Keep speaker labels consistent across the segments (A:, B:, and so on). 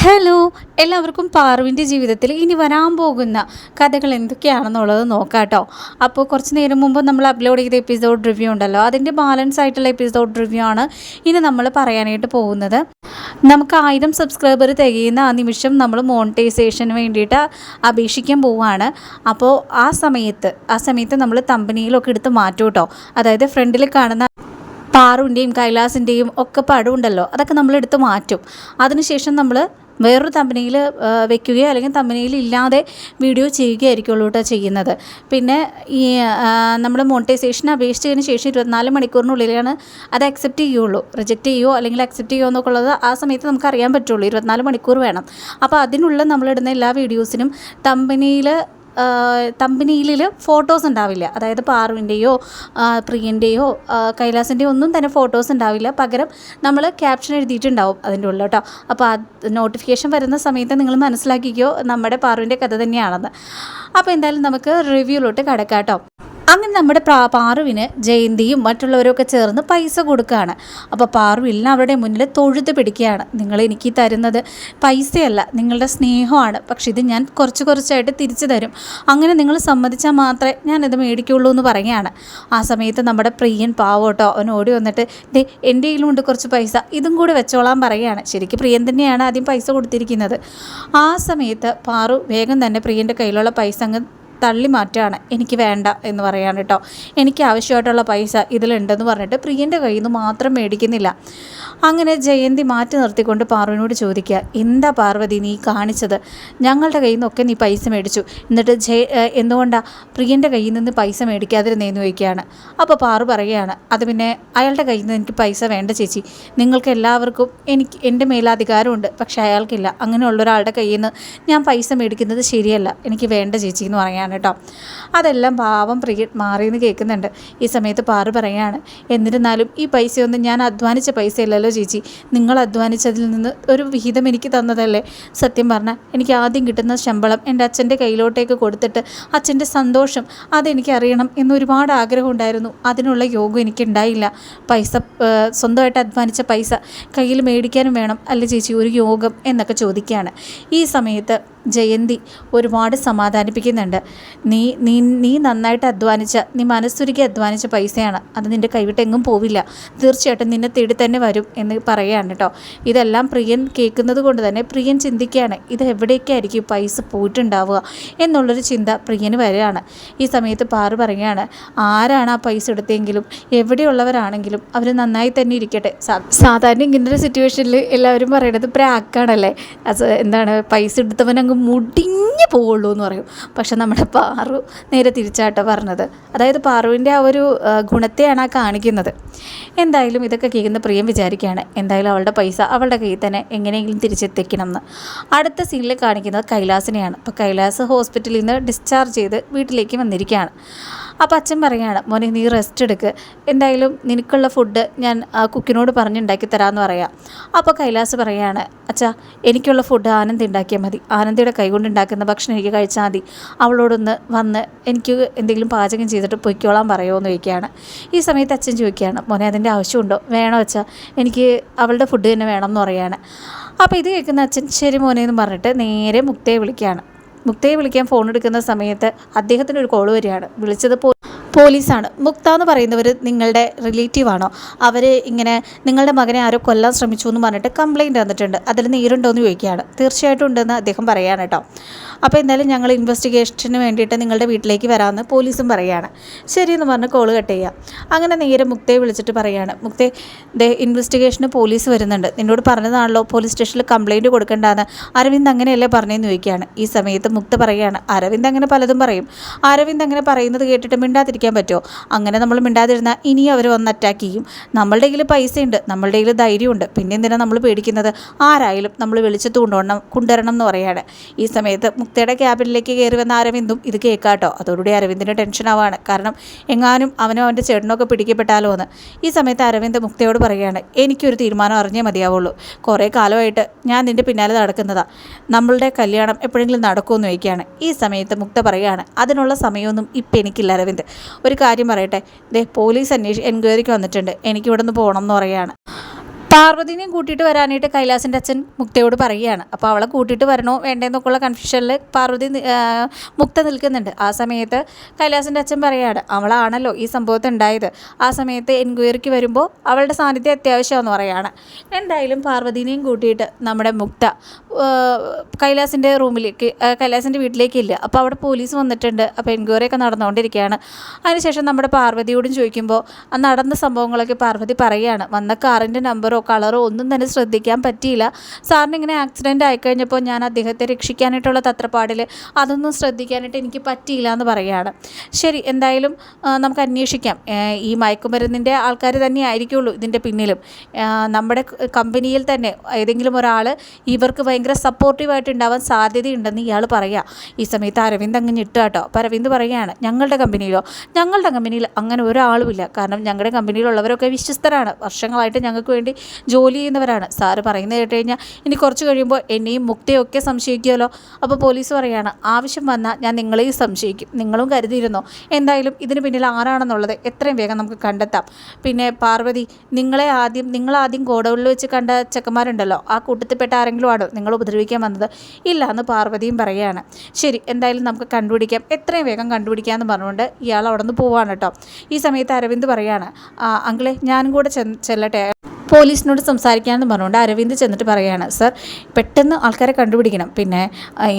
A: Hello എല്ലാവർക്കും പാർവിന്റെ ജീവിതത്തിൽ ഇനി വരാൻ പോകുന്ന കഥകൾ എന്തൊക്കെയാണെന്നുള്ളത് നോക്കാം കേട്ടോ. അപ്പോൾ കുറച്ച് നേരം മുമ്പ് നമ്മൾ അപ്ലോഡ് ചെയ്ത എപ്പിസോഡ് റിവ്യൂ ഉണ്ടല്ലോ. അതിന്റെ ബാലൻസ് ആയിട്ടുള്ള എപ്പിസോഡ് റിവ്യൂ ആണ് ഇനി നമ്മൾ പറയാനായിട്ട് പോകുന്നത്. നമുക്ക് ആയിരം സബ്സ്ക്രൈബർ തികയുന്ന ആ നിമിഷം നമ്മൾ മോണിറ്റൈസേഷന് വേണ്ടിയിട്ട് അപേക്ഷിക്കാൻ പോവുകയാണ്. അപ്പോൾ ആ സമയത്ത് ആ സമയത്ത് നമ്മൾ തമ്പനിയിലൊക്കെ എടുത്ത് മാറ്റും കേട്ടോ. അതായത് ഫ്രണ്ടിൽ കാണുന്ന പാറുവിന്റെയും കൈലാസിന്റെയും ഒക്കെ പടമുണ്ടല്ലോ അതൊക്കെ നമ്മൾ എടുത്ത് മാറ്റും. അതിനുശേഷം നമ്മൾ വേറൊരു തമ്പനിയിൽ വെക്കുകയോ അല്ലെങ്കിൽ തമ്പനിയിൽ ഇല്ലാതെ വീഡിയോ ചെയ്യുകയായിരിക്കുള്ളൂ കേട്ടോ ചെയ്യുന്നത്. പിന്നെ ഈ നമ്മൾ മോണിറ്റൈസേഷൻ അപേക്ഷിച്ചതിന് ശേഷം ഇരുപത്തിനാല് മണിക്കൂറിനുള്ളിലാണ് അത് അക്സെപ്റ്റ് ചെയ്യുള്ളൂ. റിജക്റ്റ് ചെയ്യുമോ അല്ലെങ്കിൽ അക്സെപ്റ്റ് ചെയ്യുമോ എന്നൊക്കെ ഉള്ളത് ആ സമയത്ത് നമുക്ക് അറിയാൻ പറ്റുള്ളൂ. ഇരുപത്തിനാല് മണിക്കൂർ വേണം. അപ്പോൾ അതിനുള്ള നമ്മളിടുന്ന എല്ലാ വീഡിയോസിനും തമ്പനിയിൽ തമ്പനിയിൽ ഫോട്ടോസ് ഉണ്ടാവില്ല. അതായത് പാറുവിന്റെയോ പ്രിയന്റെയോ കൈലാസിന്റെയോ ഒന്നും തന്നെ ഫോട്ടോസ് ഉണ്ടാവില്ല. പകരം നമ്മൾ ക്യാപ്ഷൻ എഴുതിയിട്ടുണ്ടാവും അതിന്റെ ഉള്ളിൽ കേട്ടോ. അപ്പോൾ അത് നോട്ടിഫിക്കേഷൻ വരുന്ന സമയത്ത് നിങ്ങൾ മനസ്സിലാക്കിക്കോ നമ്മുടെ പാറുവിന്റെ കഥ തന്നെയാണെന്ന്. അപ്പോൾ എന്തായാലും നമുക്ക് റിവ്യൂലോട്ട് കിടക്കാം കേട്ടോ. അങ്ങനെ നമ്മുടെ പാറുവിന് ജയന്തിയും മറ്റുള്ളവരൊക്കെ ചേർന്ന് പൈസ കൊടുക്കുകയാണ്. അപ്പോൾ പാറു അവരുടെ മുന്നിൽ തൊഴുത് പിടിക്കുകയാണ്. നിങ്ങൾ എനിക്ക് തരുന്നത് പൈസയല്ല നിങ്ങളുടെ സ്നേഹമാണ്. പക്ഷേ ഇത് ഞാൻ കുറച്ച് കുറച്ചായിട്ട് തിരിച്ചു തരും. അങ്ങനെ നിങ്ങൾ സമ്മതിച്ചാൽ മാത്രമേ ഞാനിത് മേടിക്കുള്ളൂ എന്ന് പറയുകയാണ്. ആ സമയത്ത് നമ്മുടെ പ്രിയൻ പാവോട്ടോ അവൻ ഓടി വന്നിട്ട് ദേ എന്റെ കയ്യിലുമുണ്ട് കുറച്ച് പൈസ ഇതും കൂടി വെച്ചോളാൻ പറയുകയാണ്. ശരിക്കും പ്രിയൻ തന്നെയാണ് ആദ്യം പൈസ കൊടുത്തിരിക്കുന്നത്. ആ സമയത്ത് പാറു വേഗം തന്നെ പ്രിയന്റെ കയ്യിലുള്ള പൈസ അങ്ങ് തള്ളി മാറ്റുകയാണ് എനിക്ക് വേണ്ട എന്ന് പറയാണ് കേട്ടോ എനിക്ക് ആവശ്യമായിട്ടുള്ള പൈസ ഇതിലുണ്ടെന്ന് പറഞ്ഞിട്ട് പ്രിയന്റെ കയ്യിൽ നിന്ന് മാത്രം മേടിക്കുന്നില്ല. അങ്ങനെ ജയന്തി മാറ്റി നിർത്തിക്കൊണ്ട് പാർവതിനോട് ചോദിക്കുക എന്താ പാർവതി നീ കാണിച്ചത്? ഞങ്ങളുടെ കയ്യിൽ നിന്നൊക്കെ നീ പൈസ മേടിച്ചു. എന്നിട്ട് ജയ എന്തുകൊണ്ടാണ് പ്രിയന്റെ കയ്യിൽ നിന്ന് പൈസ മേടിക്കാതിരുന്നേന്ന് ചോദിക്കുകയാണ് അപ്പോൾ പാറു പറയുകയാണ് അത് പിന്നെ അയാളുടെ കയ്യിൽ നിന്ന് എനിക്ക് പൈസ വേണ്ട ചേച്ചി. നിങ്ങൾക്ക് എല്ലാവർക്കും എനിക്ക് എന്റെ മേലാധികാരമുണ്ട് പക്ഷേ അയാൾക്കില്ല. അങ്ങനെയുള്ള ഒരാളുടെ കയ്യിൽ നിന്ന് ഞാൻ പൈസ മേടിക്കുന്നത് ശരിയല്ല. എനിക്ക് വേണ്ട ചേച്ചി എന്ന് പറയാൻ പറയാണ് കേട്ടോ. അതെല്ലാം പാവം പ്രിയ മാറിയെന്ന് കേൾക്കുന്നുണ്ട്. ഈ സമയത്ത് പാറു പറയാണ് എന്നിരുന്നാലും ഈ പൈസയൊന്നും ഞാൻ അധ്വാനിച്ച പൈസയല്ലല്ലോ ചേച്ചി. നിങ്ങൾ അധ്വാനിച്ചതിൽ നിന്ന് ഒരു വിഹിതം എനിക്ക് തന്നതല്ലേ? സത്യം പറഞ്ഞാൽ എനിക്ക് ആദ്യം കിട്ടുന്ന ശമ്പളം എന്റെ അച്ഛന്റെ കയ്യിലോട്ടേക്ക് കൊടുത്തിട്ട് അച്ഛന്റെ സന്തോഷം അതെനിക്ക് അറിയണം എന്നൊരുപാട് ആഗ്രഹം ഉണ്ടായിരുന്നു. അതിനുള്ള യോഗം എനിക്കുണ്ടായില്ല പൈസ സ്വന്തമായിട്ട് അധ്വാനിച്ച പൈസ കയ്യിൽ മേടിക്കാനും വേണം. അല്ല ചേച്ചി ഒരു യോഗം എന്നൊക്കെ ചോദിക്കുകയാണ്. ഈ സമയത്ത് ജയന്തി ഒരുപാട് സമാധാനിപ്പിക്കുന്നുണ്ട്. നീ നീ നീ നന്നായിട്ട് അധ്വാനിച്ച നീ മനസ്സുരുക്കി അധ്വാനിച്ച പൈസയാണ്. അത് നിന്റെ കൈവിട്ടെങ്ങും പോവില്ല. തീർച്ചയായിട്ടും നിന്നെ തേടി തന്നെ വരും എന്ന് പറയുകയാണ് കേട്ടോ. ഇതെല്ലാം പ്രിയൻ കേൾക്കുന്നത് കൊണ്ട് തന്നെ പ്രിയൻ ചിന്തിക്കുകയാണ് ഇത് എവിടേക്കായിരിക്കും പൈസ പോയിട്ടുണ്ടാവുക? എന്നുള്ളൊരു ചിന്ത പ്രിയന് വരികയാണ്. ഈ സമയത്ത് പാറു പറയുകയാണ് ആരാണ് ആ പൈസ എടുത്തെങ്കിലും എവിടെയുള്ളവരാണെങ്കിലും അവർ നന്നായി തന്നെ ഇരിക്കട്ടെ. സാധാരണ ഇങ്ങനൊരു സിറ്റുവേഷനിൽ എല്ലാവരും പറയുന്നത് പ്രാക്കാണല്ലേ? അത് എന്താണ് പൈസ എടുത്തവനങ്ങ് മുടിഞ്ഞു പോവുള്ളൂ എന്ന് പറയും. പക്ഷെ നമ്മുടെ പാറു നേരെ തിരിച്ചാട്ടോ പറഞ്ഞത്. അതായത് പാറുവിന്റെ ആ ഒരു ഗുണത്തെയാണ് ആ കാണിക്കുന്നത്. എന്തായാലും ഇതൊക്കെ കേൾക്കുന്ന പ്രിയം വിചാരിക്കുകയാണ്. എന്തായാലും അവളുടെ പൈസ അവളുടെ കയ്യിൽ തന്നെ എങ്ങനെയെങ്കിലും തിരിച്ചെത്തിക്കണം എന്ന് അടുത്ത സീനിൽ കാണിക്കുന്നത് കൈലാസിനെയാണ്. അപ്പോൾ കൈലാസ് ഹോസ്പിറ്റലിൽ നിന്ന് ഡിസ്ചാർജ് ചെയ്ത് വീട്ടിലേക്ക് വന്നിരിക്കുകയാണ്. അപ്പോൾ അച്ഛൻ പറയുകയാണ് മോനെ നീ റെസ്റ്റ് എടുക്ക്. എന്തായാലും നിനക്കുള്ള ഫുഡ് ഞാൻ കുക്കിനോട് പറഞ്ഞുണ്ടാക്കി തരാമെന്ന് പറയാം. അപ്പോൾ കൈലാസ് പറയുകയാണ് അച്ഛാ എനിക്കുള്ള ഫുഡ് ആനന്ദി ഉണ്ടാക്കിയാൽ മതി. ആനന്ദിയുടെ കൈകൊണ്ട് ഉണ്ടാക്കുന്ന ഭക്ഷണം എനിക്ക് കഴിച്ചാൽ മതി. അവളോടൊന്ന് വന്ന് എനിക്ക് എന്തെങ്കിലും പാചകം ചെയ്തിട്ട് പൊയ്ക്കോളാൻ പറയുമോ എന്ന് ചോദിക്കുകയാണ്. ഈ സമയത്ത് അച്ഛൻ ചോദിക്കുകയാണ് മോനെ അതിന്റെ ആവശ്യമുണ്ടോ? വേണോ അച്ഛാ. എനിക്ക് അവളുടെ ഫുഡ് തന്നെ വേണം എന്ന് പറയുകയാണ് അപ്പോൾ ഇത് കേൾക്കുന്ന അച്ഛൻ ശരി മോനെ എന്ന് പറഞ്ഞിട്ട് നേരെ മുക്തയെ വിളിക്കുകയാണ്. മുക്തയെ വിളിക്കാൻ ഫോൺ എടുക്കുന്ന സമയത്ത് അദ്ദേഹത്തിന് ഒരു കോൾ വരികയാണ്. വിളിച്ചത് പോലീസാണ്. മുക്ത എന്ന് പറയുന്നവർ നിങ്ങളുടെ റിലേറ്റീവാണോ? അവർ ഇങ്ങനെ നിങ്ങളുടെ മകനെ ആരോ കൊല്ലാൻ ശ്രമിച്ചു എന്ന് പറഞ്ഞിട്ട് കംപ്ലയിന്റ് തന്നിട്ടുണ്ട്. അതിൽ നീരുണ്ടോ എന്ന് ചോദിക്കുകയാണ്. തീർച്ചയായിട്ടും ഉണ്ടെന്ന് അദ്ദേഹം പറയുകയാണ് കേട്ടോ. അപ്പോൾ എന്തായാലും ഞങ്ങൾ ഇൻവെസ്റ്റിഗേഷന് വേണ്ടിയിട്ട് നിങ്ങളുടെ വീട്ടിലേക്ക് വരാമെന്ന് പോലീസും പറയുകയാണ്. ശരിയെന്ന് പറഞ്ഞ് കോൾ കട്ട് ചെയ്യുക. അങ്ങനെ നേരെ മുക്തയെ വിളിച്ചിട്ട് പറയുകയാണ്. മുക്തെ ദേ ഇൻവെസ്റ്റിഗേഷന് പോലീസ് വരുന്നുണ്ട്. നിന്നോട് പറഞ്ഞതാണല്ലോ പോലീസ് സ്റ്റേഷനിൽ കംപ്ലയിന്റ് കൊടുക്കേണ്ടതെന്ന് അരവിന്ദ് അങ്ങനെയല്ലേ പറഞ്ഞതെന്ന് ചോദിക്കുകയാണ്. ഈ സമയത്ത് മുക്ത പറയുകയാണ്. അരവിന്ദ് അങ്ങനെ പലതും പറയും. അരവിന്ദ് അങ്ങനെ പറയുന്നത് കേട്ടിട്ട് മിണ്ടാതിരിക്കാൻ പറ്റുമോ? അങ്ങനെ നമ്മൾ മിണ്ടാതിരുന്നാൽ ഇനി അവർ വന്ന് അറ്റാക്ക് ചെയ്യും. നമ്മളുടെ കയ്യിൽ പൈസയുണ്ട് നമ്മളുടെ കയ്യിൽ ധൈര്യമുണ്ട്. പിന്നെ എന്തിനാണ് നമ്മൾ പേടിക്കുന്നത്? ആരായാലും നമ്മൾ വെളിച്ചത്ത് കൊണ്ടുവരണം കൊണ്ടുവരണം എന്ന് പറയുകയാണ്. ഈ സമയത്ത് മുക്തയുടെ ക്യാബിനിലേക്ക് കയറി വന്ന അരവിന്ദും ഇത് കേൾക്കാട്ടോ. അതോടുകൂടി അരവിന്ദിന് ടെൻഷനാവാണ് കാരണം എങ്ങാനും അവനും അവന്റെ ചേട്ടനൊക്കെ പിടിക്കപ്പെട്ടാലോ എന്ന്. ഈ സമയത്ത് അരവിന്ദ് മുക്തയോട് പറയുകയാണ് എനിക്കൊരു തീരുമാനം അറിഞ്ഞേ മതിയാവുള്ളൂ. കുറേ കാലമായിട്ട് ഞാൻ നിന്റെ പിന്നാലെ നടക്കുന്നതാണ് നമ്മളുടെ കല്യാണം എപ്പോഴെങ്കിലും നടക്കുമെന്ന് ചോദിക്കുകയാണ്. ഈ സമയത്ത് മുക്ത പറയുകയാണ് അതിനുള്ള സമയമൊന്നും ഇപ്പം എനിക്കില്ല അരവിന്ദ്. ഒരു കാര്യം പറയട്ടെ? ദേ പോലീസ് അന്വേഷി എൻക്വയറിക്ക് വന്നിട്ടുണ്ട്. എനിക്കിവിടെ നിന്ന് പോകണം എന്ന് പറയുകയാണ്. പാർവതിനെയും കൂട്ടിയിട്ട് വരാനായിട്ട് കൈലാസിന്റെ അച്ഛൻ മുക്തയോട് പറയുകയാണ്. അപ്പോൾ അവളെ കൂട്ടിയിട്ട് വരണോ വേണ്ടേന്നൊക്കെയുള്ള കൺഫ്യൂഷനിൽ പാർവതി മുക്ത നിൽക്കുന്നുണ്ട്. ആ സമയത്ത് കൈലാസിന്റെ അച്ഛൻ പറയുകയാണ് അവളാണല്ലോ ഈ സംഭവത്തിൽ ഉണ്ടായത്. ആ സമയത്ത് എൻക്വയറിക്ക് വരുമ്പോൾ അവളുടെ സാന്നിധ്യം അത്യാവശ്യമാണെന്ന് പറയുകയാണ് എന്തായാലും പാർവതിനെയും കൂട്ടിയിട്ട് നമ്മുടെ മുക്ത കൈലാസിന്റെ റൂമിലേക്ക് കൈലാസിന്റെ വീട്ടിലേക്കില്ല. അപ്പോൾ അവിടെ പോലീസ് വന്നിട്ടുണ്ട്. അപ്പോൾ എൻക്വയറി ഒക്കെ നടന്നുകൊണ്ടിരിക്കുകയാണ്. അതിനുശേഷം നമ്മുടെ പാർവതിയോടും ചോദിക്കുമ്പോൾ ആ നടന്ന സംഭവങ്ങളൊക്കെ പാർവതി പറയുകയാണ് വന്ന കാറിന്റെ നമ്പറോ കളറോ ഒന്നും തന്നെ ശ്രദ്ധിക്കാൻ പറ്റിയില്ല. സാറിന് ഇങ്ങനെ ആക്സിഡന്റ് ആയിക്കഴിഞ്ഞപ്പോൾ ഞാൻ അദ്ദേഹത്തെ രക്ഷിക്കാനായിട്ടുള്ള തത്രപ്പാടിൽ അതൊന്നും ശ്രദ്ധിക്കാനായിട്ട് എനിക്ക് പറ്റിയില്ല എന്ന് പറയുകയാണ്. ശരി എന്തായാലും നമുക്ക് അന്വേഷിക്കാം. ഈ മയക്കുമരുന്നിന്റെ ആൾക്കാർ തന്നെ ആയിരിക്കുള്ളൂ ഇതിന്റെ പിന്നിലും. നമ്മുടെ കമ്പനിയിൽ തന്നെ ഏതെങ്കിലും ഒരാൾ ഇവർക്ക് ഭയങ്കര സപ്പോർട്ടീവായിട്ട് ഉണ്ടാവാൻ സാധ്യതയുണ്ടെന്ന് ഇയാൾ പറയുക ഈ സമയത്ത് അരവിന്ദ് അങ്ങ് ഞെട്ടുക കേട്ടോ. അപ്പോൾ അരവിന്ദ് പറയുകയാണ് ഞങ്ങളുടെ കമ്പനിയിലോ? ഞങ്ങളുടെ കമ്പനിയിൽ അങ്ങനെ ഒരാളുമില്ല കാരണം ഞങ്ങളുടെ കമ്പനിയിലുള്ളവരൊക്കെ വിശ്വസ്തരാണ്. വർഷങ്ങളായിട്ട് ഞങ്ങൾക്ക് വേണ്ടി ജോലി ചെയ്യുന്നവരാണ്. സാറ് പറയുന്നത് കേട്ട് കഴിഞ്ഞാൽ ഇനി കുറച്ച് കഴിയുമ്പോൾ എന്നെയും മുക്തയൊക്കെ സംശയിക്കുമല്ലോ. അപ്പോൾ പോലീസ് പറയുകയാണ് ആവശ്യം വന്നാൽ ഞാൻ നിങ്ങളെയും സംശയിക്കും. നിങ്ങളും കരുതിയിരുന്നോ? എന്തായാലും ഇതിന് പിന്നിൽ ആരാണെന്നുള്ളത് എത്രയും വേഗം നമുക്ക് കണ്ടെത്താം. പിന്നെ പാർവതി നിങ്ങളെ ആദ്യം നിങ്ങളാദ്യം ഗോഡൗണിൽ വെച്ച് കണ്ട ചെക്കന്മാരുണ്ടല്ലോ ആ കൂട്ടത്തിൽപ്പെട്ട ആരെങ്കിലും ആണോ നിങ്ങൾ ഉപദ്രവിക്കാൻ വന്നത്? ഇല്ല എന്ന് പാർവതിയും പറയുകയാണ്. ശരി എന്തായാലും നമുക്ക് കണ്ടുപിടിക്കാം. എത്രയും വേഗം കണ്ടുപിടിക്കാമെന്ന് പറഞ്ഞുകൊണ്ട് ഇയാൾ അവിടെ നിന്ന് പോവാണ് കേട്ടോ. ഈ സമയത്ത് അരവിന്ദ് പറയാണ് "ആ, അങ്കിളെ ഞാനും കൂടെ ചെല്ലട്ടെ? പോലീസിനോട് സംസാരിക്കാമെന്ന് പറഞ്ഞുകൊണ്ട് അരവിന്ദ് ചെന്നിട്ട് പറയുകയാണ് സർ പെട്ടെന്ന് ആൾക്കാരെ കണ്ടുപിടിക്കണം. പിന്നെ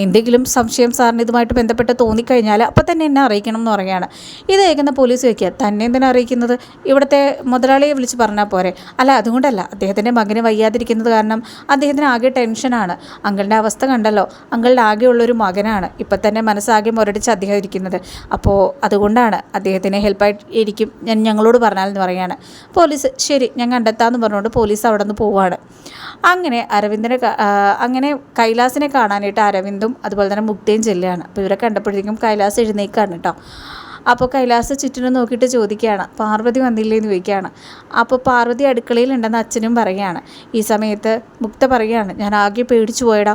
A: എന്തെങ്കിലും സംശയം സാറിന് ഇതുമായിട്ട് ബന്ധപ്പെട്ട് തോന്നിക്കഴിഞ്ഞാൽ അപ്പോൾ തന്നെ എന്നെ അറിയിക്കണം എന്ന് പറയുകയാണ്. ഇത് കേൾക്കുന്ന പോലീസ് വയ്ക്കുക തന്നെ എന്തിനാ അറിയിക്കുന്നത്? ഇവിടുത്തെ മുതലാളിയെ വിളിച്ച് പറഞ്ഞാൽ പോരെ. അല്ല അതുകൊണ്ടല്ല. അദ്ദേഹത്തിന്റെ മകന് വയ്യാതിരിക്കുന്നത് കാരണം അദ്ദേഹത്തിന് ആകെ ടെൻഷനാണ് അങ്കളുടെ അവസ്ഥ കണ്ടല്ലോ. അങ്കളുടെ ആകെയുള്ളൊരു മകനാണ്. ഇപ്പം തന്നെ മനസ്സാകെ മുരടിച്ച് അദ്ദേഹം ഇരിക്കുന്നത് അപ്പോൾ അതുകൊണ്ടാണ് അദ്ദേഹത്തിന് ഹെൽപ്പായിട്ട് ഇരിക്കും. ഞാൻ ഞങ്ങളോട് പറഞ്ഞാലെന്ന് പറയുകയാണ്. പോലീസ് ശരി ഞാൻ കണ്ടെത്താമെന്ന് പറഞ്ഞുകൊണ്ട് പോലീസ് അവിടെ നിന്ന് പോവുകയാണ് അങ്ങനെ അരവിന്ദനെ അങ്ങനെ കൈലാസിനെ കാണാനായിട്ട് അരവിന്ദും അതുപോലെ തന്നെ മുക്തയും ചെല്ലുകയാണ്. അപ്പോൾ ഇവരെ കണ്ടപ്പോഴത്തേക്കും കൈലാസ് എഴുന്നേക്കാണ് കേട്ടോ. അപ്പോൾ കൈലാസ ചുറ്റിനും നോക്കിയിട്ട് ചോദിക്കുകയാണ് പാർവതി വന്നില്ലേ? എന്ന് ചോദിക്കുകയാണ്. അപ്പോൾ പാർവതി അടുക്കളയിലുണ്ടെന്ന് അച്ഛനും പറയുകയാണ്. ഈ സമയത്ത് മുക്ത പറയുകയാണ് ഞാൻ ആകെ പേടിച്ചു പോയടാ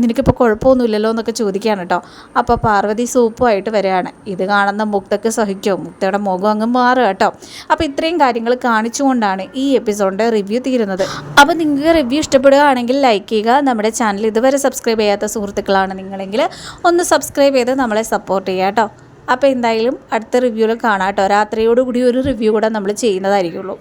A: നിനക്കിപ്പോൾ കുഴപ്പമൊന്നുമില്ലല്ലോ എന്നൊക്കെ ചോദിക്കുകയാണ് കേട്ടോ. അപ്പോൾ പാർവതി സൂപ്പുമായിട്ട് വരികയാണ്. ഇത് കാണുന്ന മുക്തക്ക് സഹിക്കും. മുക്തയുടെ മുഖം അങ്ങ് മാറുക കേട്ടോ. അപ്പോൾ ഇത്രയും കാര്യങ്ങൾ കാണിച്ചുകൊണ്ടാണ് ഈ എപ്പിസോഡിന്റെ റിവ്യൂ തീരുന്നത്. അപ്പോൾ നിങ്ങൾക്ക് റിവ്യൂ ഇഷ്ടപ്പെടുകയാണെങ്കിൽ ലൈക്ക് ചെയ്യുക. നമ്മുടെ ചാനൽ ഇതുവരെ സബ്സ്ക്രൈബ് ചെയ്യാത്ത സുഹൃത്തുക്കളാണ് നിങ്ങളെങ്കിൽ ഒന്ന് സബ്സ്ക്രൈബ് ചെയ്ത് നമ്മളെ സപ്പോർട്ട് ചെയ്യുക കേട്ടോ. അപ്പോൾ എന്തായാലും അടുത്ത റിവ്യൂവിൽ കാണാം കേട്ടോ. രാത്രിയോടുകൂടി ഒരു റിവ്യൂ കൂടെ നമ്മൾ ചെയ്യുന്നതായിരിക്കുള്ളൂ.